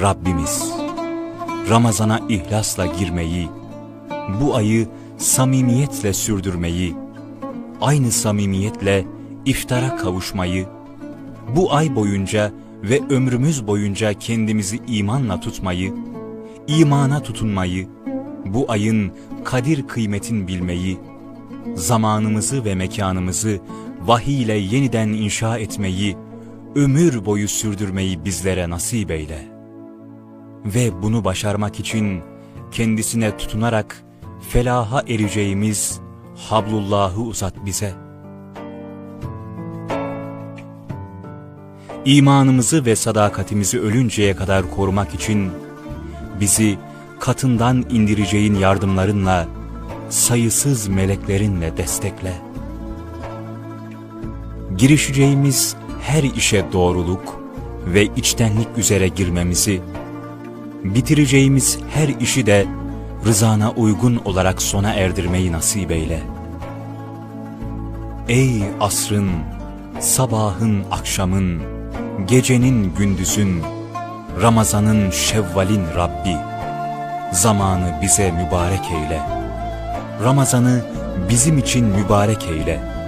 Rabbimiz, Ramazana ihlasla girmeyi, bu ayı samimiyetle sürdürmeyi, aynı samimiyetle iftara kavuşmayı, bu ay boyunca ve ömrümüz boyunca kendimizi imanla tutmayı, imana tutunmayı, bu ayın kadir kıymetin bilmeyi, zamanımızı ve mekanımızı vahiy ile yeniden inşa etmeyi, ömür boyu sürdürmeyi bizlere nasip eyle. Ve bunu başarmak için kendisine tutunarak felaha ereceğimiz Hablullah'ı uzat bize. İmanımızı ve sadakatimizi ölünceye kadar korumak için bizi katından indireceğin yardımlarınla, sayısız meleklerinle destekle. Girişeceğimiz her işe doğruluk ve içtenlik üzere girmemizi, bitireceğimiz her işi de rızana uygun olarak sona erdirmeyi nasip eyle. Ey asrın, sabahın akşamın, gecenin gündüzün, Ramazanın şevvalin Rabbi, zamanı bize mübarek eyle. Ramazanı bizim için mübarek eyle.